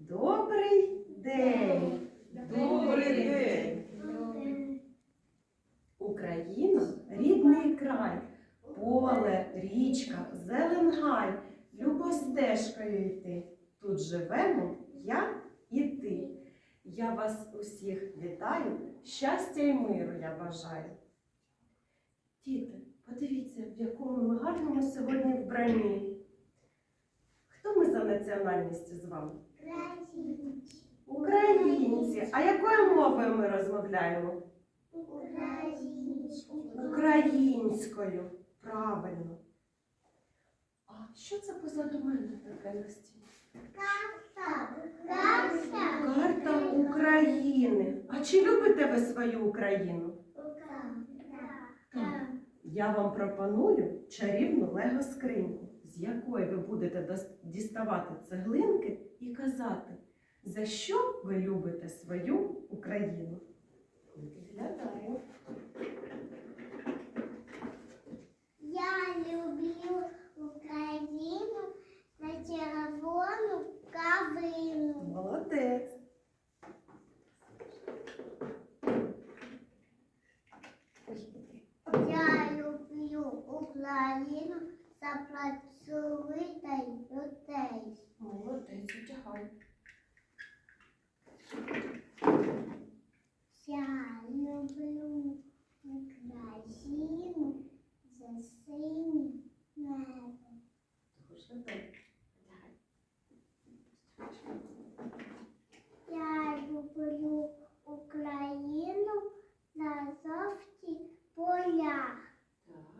Добрий день! Добрий день! Україна рідний край, поле, річка, зелен гай, любо стежкою йти. Тут живемо я і ти. Я вас усіх вітаю, щастя і миру я бажаю. Діти, подивіться, в якому ми гарному сьогодні вбранні. Хто ми за національністю з вами? Українці. А якою мовою ми розмовляємо? Українською. Українською. Правильно. А що це позаду мене таке на стіні? Карта України. А чи любите ви свою Україну? Так. Я вам пропоную чарівну лего скриньку, з якої ви будете діставати цеглинки і казати, за що ви любите свою Україну. Я люблю Україну за червону кавину. Молодець. Я люблю Україну за працьовитих людей. Молодець, одягай. Я люблю Україну за синє небо. Дуже добре. Одягай. Я люблю Україну за жовті поля. Так.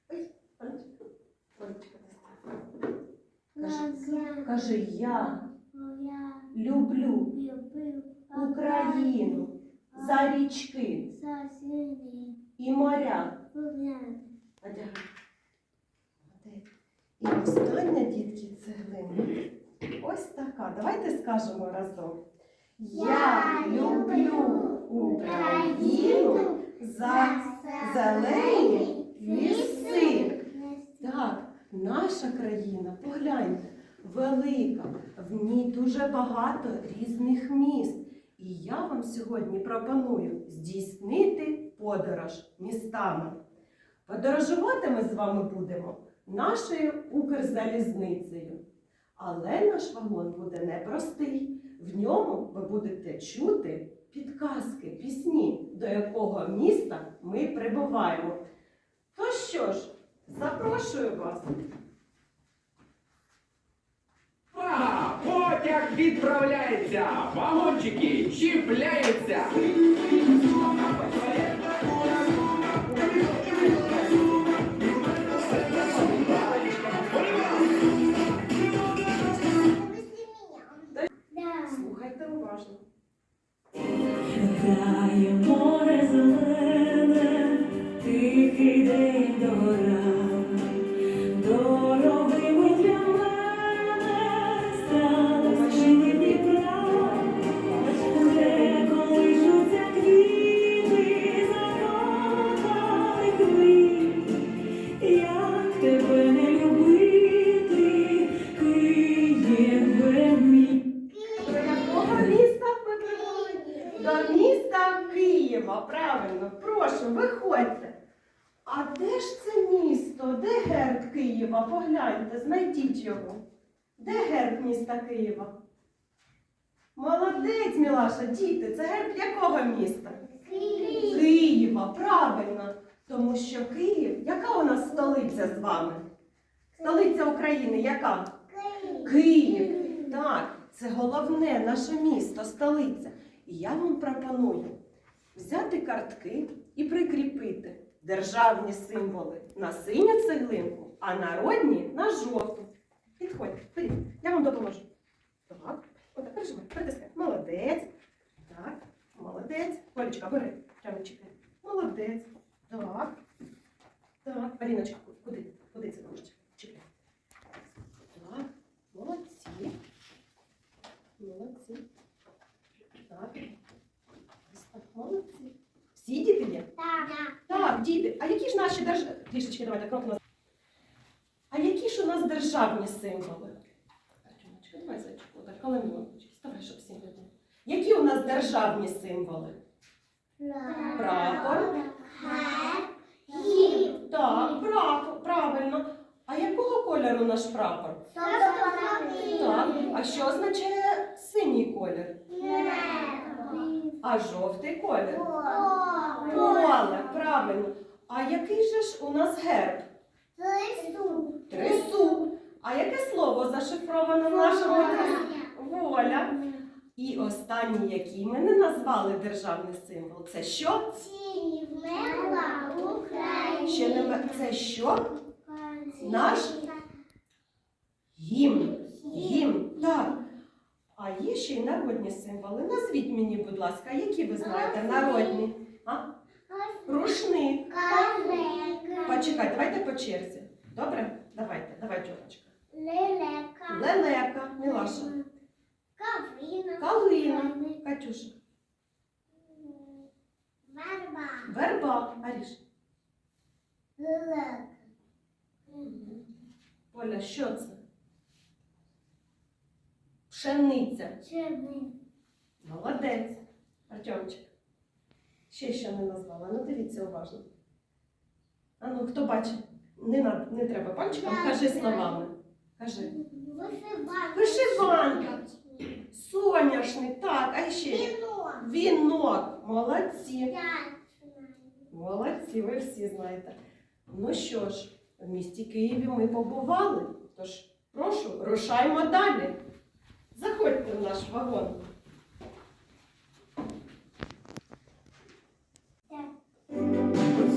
Ой, Анечка. Анечка, Кажи. Я я люблю Україну за річки і моря. І остання, дітки, цеглина. Ось така. Давайте скажемо разом. Я люблю Україну за зелені ліси. Так, наша країна, погляньте, велика, в ній дуже багато різних міст. І я вам сьогодні пропоную здійснити подорож містами. Подорожувати ми з вами будемо нашою Укрзалізницею. Але наш вагон буде непростий. В ньому ви будете чути підказки, пісні, до якого міста ми прибуваємо. То що ж, запрошую вас. Потяг відправляється! Вагончики чіпляються! Да. Слухайте уважно. Грає море зелене, тихий день дора, Києва? Погляньте, знайдіть його. Де герб міста Києва? Молодець, Мілаша, діти, це герб якого міста? Київ. Києва, правильно. Тому що Київ, яка у нас столиця з вами? Столиця України яка? Київ. Так, це головне наше місто, столиця. І я вам пропоную взяти картки і прикріпити державні символи на синю цеглинку, а народні на жовту. Підходьте, ходіть, я вам допоможу. Так, отак, прижимай, притискай. Молодець. Так, молодець. Колечка, бери, прямо чекай. Молодець. Так. Так, Аліночка, куди? Куди це можеш? Чекай. Так, молодці. Молодці. Так. Ось так, молодці. Всі діти є? Так. Так, діти. А які ж наші держ... Трішечки давайте крок назад. А які ж у нас державні символи? Давай, зайчику, так, коло. Ставай, щоб всі видно. Які у нас державні символи? Прапор. Гімн. Так, прапор, правильно. А якого кольору наш прапор? Так. А що означає синій колір? А жовтий колір? Поле, правильно. А який же ж у нас герб? Трисуб. А яке слово зашифровано в нашому трисубі? Воля. І останній, який ми не назвали державний символ, це що? Ще не це що? Наш гімн. Гімн, так. А є ще й народні символи. Назвіть мені, будь ласка, які ви знаєте народні? А? Рушник. Почекай, давайте по черзі. Добре? Давайте, давай, Тьомочка. Лелека. Лелека, Мілаша. Каврина. Калина. Катюша. Верба. Верба. Аріш. Лелека. Поля, що це? Пшениця. Червень. Молодець. Артемчик. Ще що не назвала. Ну дивіться уважно. А ну, хто бачить? Не, на- не треба пальчиком, Я кажи знаю. словами. Кажи. Вишиванка. Вишиванка. Соняшник, так, а ще Віно. вінок. Молодці. Я знаю. Молодці, ви всі знаєте. Ну що ж, в місті Києві ми побували. Тож, прошу, рушаймо далі. Заходьте в наш вагон.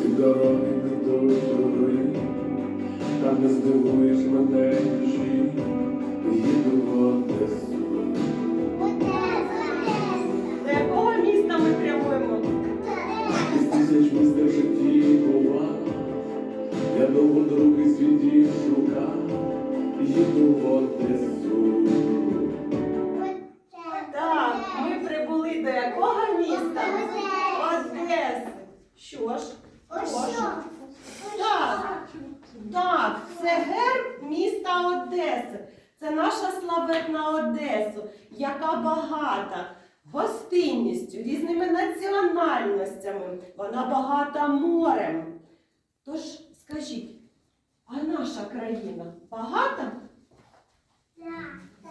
Ці дороги туди, там не здивуєш мене душі, їду в Одесу. До якого міста ми прямуємо? Із тисяч міст в житті бува, я довго другий світів шукав, їду в Одесу. Багата гостинністю, різними національностями. Вона багата морем. Тож скажіть, а наша країна багата?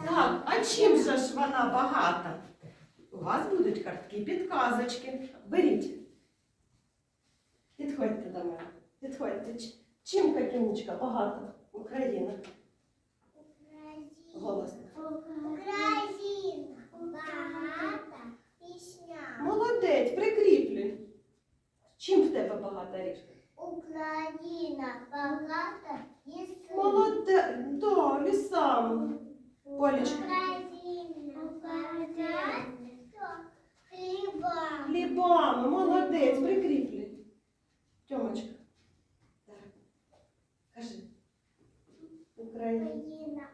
Так, а чим же ж вона багата? У вас будуть картки підказочки. Беріть. Підходьте до мене. Підходьте. Чим Катюнечка багата Україна? Голосно. Україна. Багата пісня. Молодець, прикріплюй. Чим в тебе багата ріжка? Україна багата ліси. Молодець, да, лісами. Полічка. Україна багата хліба. Хлібами, молодець, прикріплюй. Тьомочка. Так. Кажи. Україна. Україна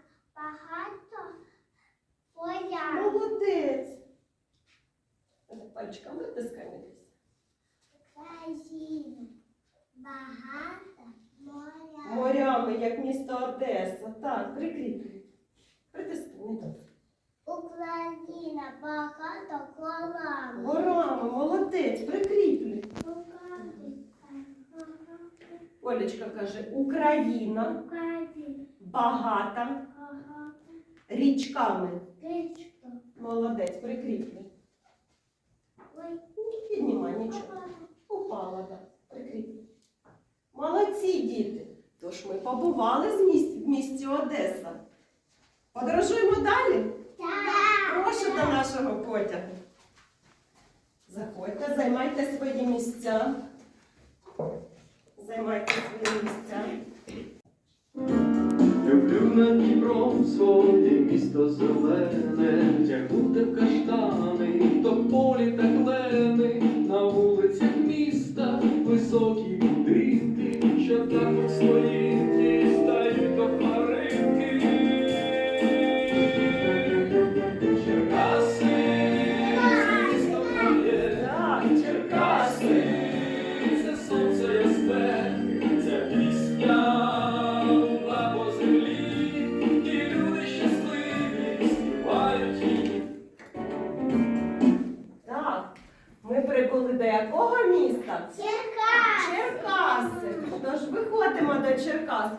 багато. Молодець. Пальчиком витискай десь. Україна багато моря. Морями, як місто Одеса. Так, прикріплюй. Притискай. Україна багато горами. Горами, молодець, прикріплюй. Олечка каже, Україна Україна багата багато річками. річка. Молодець, прикріплюй. Ой, піднімай нічого. Упала, так. Прикріплюй. Молодці, діти. Тож ми побували з міс- в місті Одеса. Подорожуємо далі. Так. Прошу до нашого потягу. Заходьте, займайте свої місця. Займайте свої місця. Люблю над Дніпром своє місто зелене, тягнути в каштани, то полі та клени, на вулицях міста високі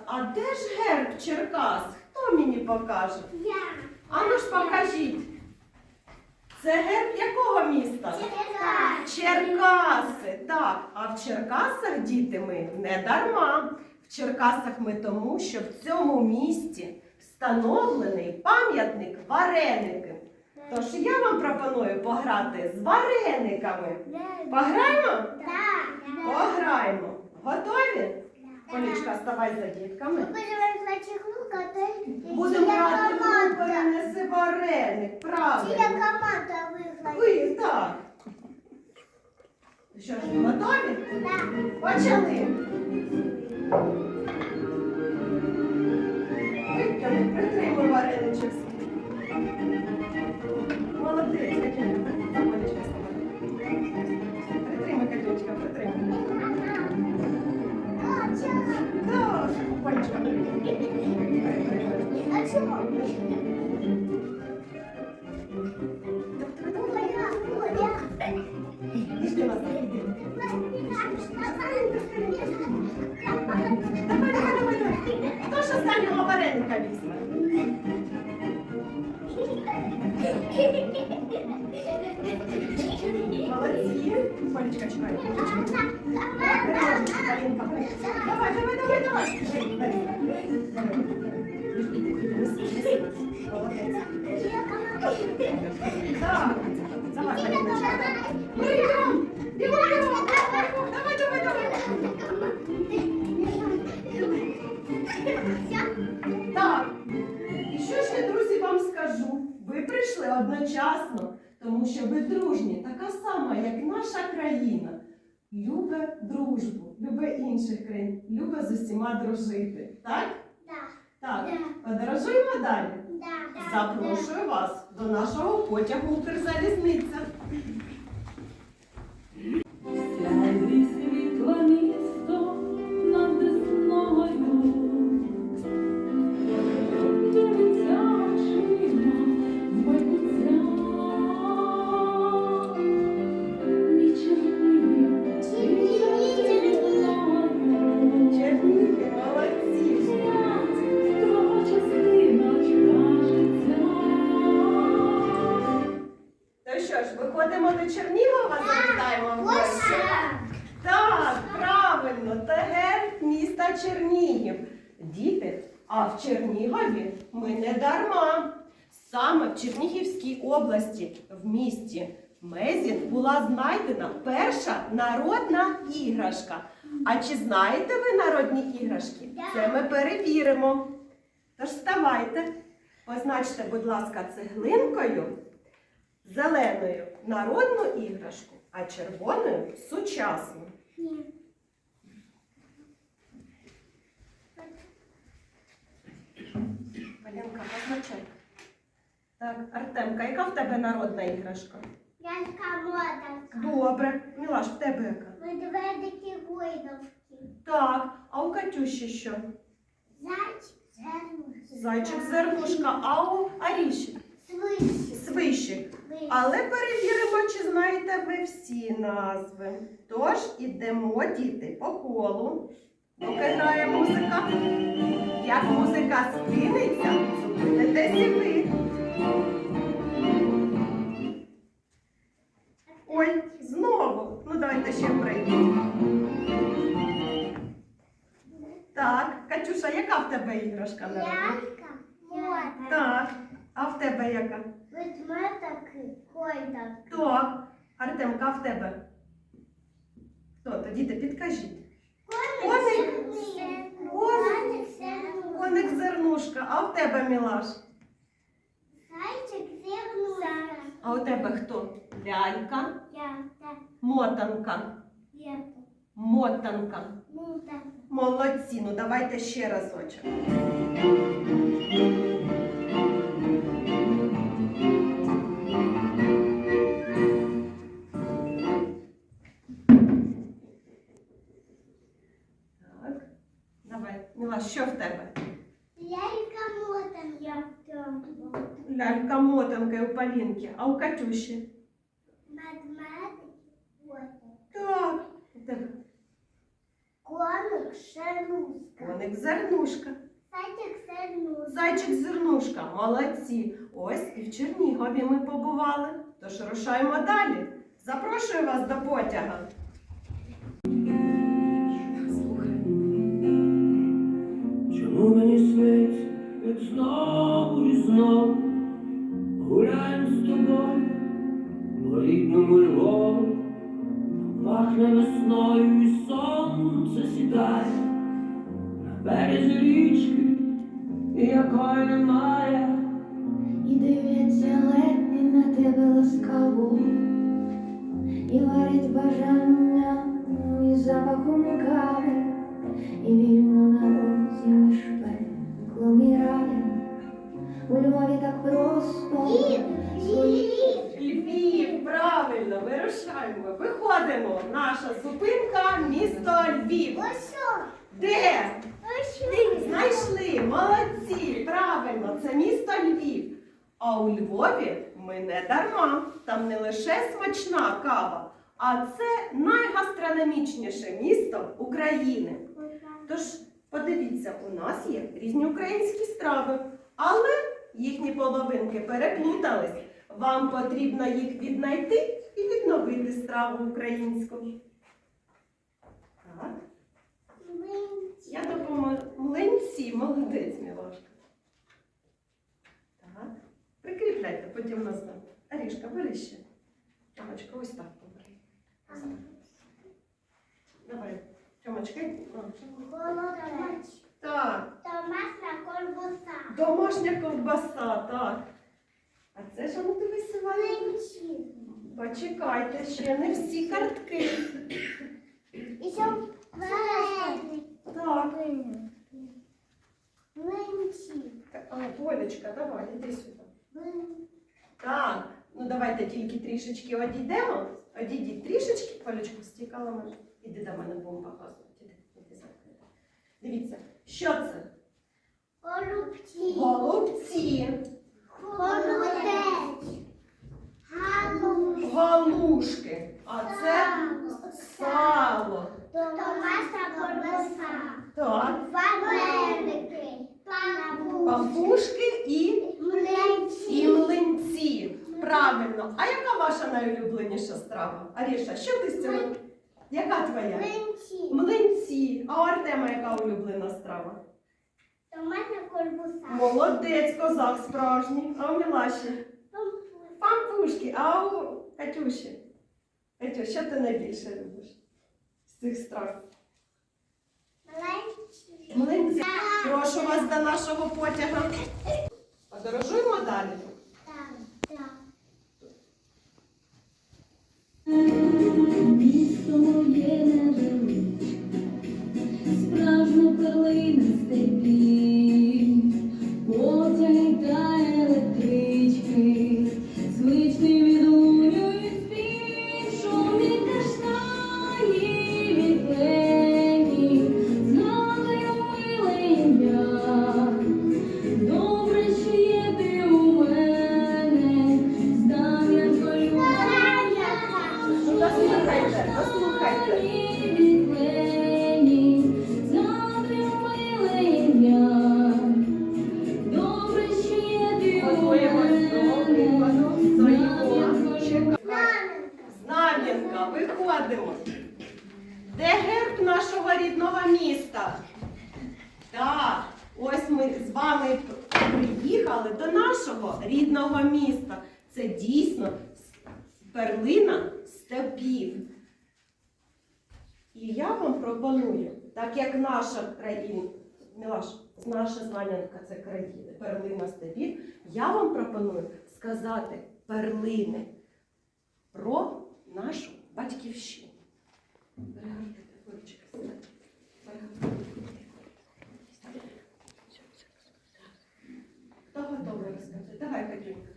А де ж герб Черкас? Хто мені покаже? Я. Ану ж покажіть. Це герб якого міста? Черкас. Черкаси. Так, а в Черкасах діти ми не дарма. В Черкасах ми тому, що в цьому місті встановлений пам'ятник вареники. Тож я вам пропоную пограти з варениками. Пограємо? Да. Пограємо. Готові? Полічка, ставай за дітками. Будемо грати в гру команда. перенеси вареник. Правильно. команда выиграет? Ви, так. Що ж, готові? Да. Почали. Витягни, притримуй вареничок. свій. Молодець, Катюнька. Заходячка Притримай, Катюнечка, притримай. Давай, давай. Хто ж останнього вареника візьме? Молодці. Полечка, чекай. Давай, давай, давай, давай. Так, давай, бігом. Давай, давай, давай. Так, і що ж я, друзі, вам скажу? Ви прийшли одночасно, тому що ви дружні, така сама, як наша країна. Любе дружбу, любе інших країн, любе з усіма дружити. Так? Да. Так. Да. Подорожуємо далі. Да. Запрошую вас до нашого потягу Укрзалізниця. Була знайдена перша народна іграшка. А чи знаєте ви народні іграшки? Це ми перевіримо. Тож вставайте, позначте, будь ласка, цеглинкою зеленою народну іграшку, а червоною сучасну. Полінка, позначай. Так, Артемка, яка в тебе народна іграшка? Янка мотанка. Добре. Мілаш, в тебе яка? Медведики гойдовки. Так, а у Катюші що? Зайчик, зернушка. Зайчик зернушка, а у Аріші Свищик. свищик. Але перевіримо, чи знаєте ви всі назви. Тож ідемо, діти, по колу. Доки грає музика. Як музика спиниться, зупинитесь і ви. Тебе іграшка? Янка мотанка. Так. А в тебе яка? Ведмедики гойдовки. Так. Артемка, а в тебе? Хто? Тоді ти підкажіть. Коник. Коник. Коник зернушка, а в тебе Мілаш? Зайчик зернушка. А у тебе хто? Лялька, мотанка. Янка. Мотанка. Мута. Молодці, ну давайте ще разочок. Так. Давай, Мілаш, що в тебе? Лялька мотанка. Лялька мотанка у Полінки, а у Катюші? Медведик гойдовки. Так. Коник шернушка. Коник зернушка. Зайчик зернушка. Зайчик зернушка. Молодці. Ось і в Чернігові ми побували. Тож рушаємо далі. Запрошую вас до потяга. Березі річки, якої немає. І дивляться ледь на тебе ласкаво, і варять бажання і запахом кави, і вільно на лозі між пеклом і раєм. У Львові так просто. Львів, правильно, вирушаємо. Виходимо. Наша зупинка місто Львів. Ось Де? Знайшли, молодці, правильно, це місто Львів. А у Львові ми не дарма. Там не лише смачна кава, а це найгастрономічніше місто України. Тож подивіться, у нас є різні українські страви, але їхні половинки переплутались. Вам потрібно їх віднайти і відновити страву українську. Так. Я допоможу. Млинці, молодець, Мілошка. Так. Прикріпляйте, потім назвемо. Арішка, бери ще. Тьомочка, ось так побери. Ось так. Давай. Тьомочка, йди. Так, Домашня колбаса. домашня ковбаса, так. А це ж ну дивися, Валя. Млинці. Почекайте, ще не всі картки. І ще варені. Так. Млинці. Полечка, давай, іди сюди. Так, ну давайте тільки трішечки одійдемо. Одійдіть трішечки, Полечку стікала мене. Іди до мене будемо показувати. Дивіться, що це? Голубці. Голубці, Голубець. Галушка. галушки, а це сало. Домашня колбаса. Так, Вареники. Пампушки. пампушки і, і Млинці. млинці. Правильно. А яка ваша найулюбленіша страва? Аріша, що ти з цього? Яка твоя? Млинці. Млинці. А у Артема яка улюблена страва? Домашня колбаса. Молодець, козак справжній. А у Мілаші? Пампушки. Пампушки, а у Катюші? Катюш, що ти найбільше любиш цих страв? Млинці. Прошу вас до нашого потяга. Подорожуємо далі. Місто моє справжня перлина степів, вами приїхали до нашого рідного міста. Це дійсно перлина степів. І я вам пропоную, так як наша країна, Мілаш, наша знам'янка це країна, перлина степів, я вам пропоную сказати перлини про нашу батьківщину. Хто готовий розказати? Давай, Катрінка.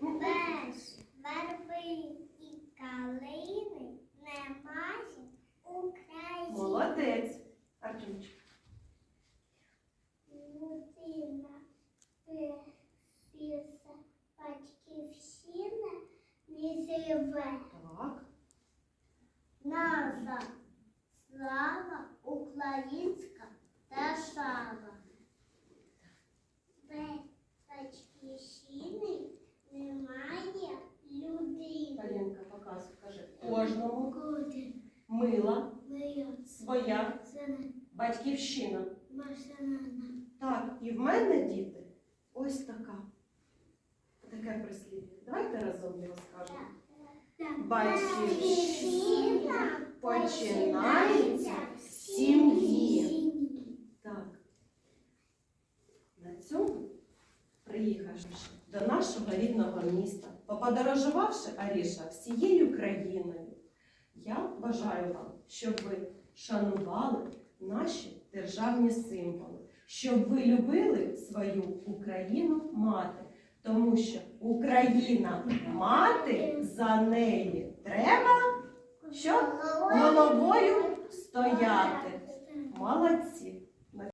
Без верби і калини немає України. Молодець. Артемчик. Людина без батьківщини не живе. Так. І в мене, діти, ось така. Таке прислів'я. Давайте разом його скажемо. Батьківщина починається з сім'ї. Так. На цьому, приїхавши до нашого рідного міста, поподорожувавши Аріша всією країною, я бажаю вам, щоб ви шанували наші державні символи, щоб ви любили свою Україну мати, тому що Україна мати за неї треба що? головою стояти. Молодці!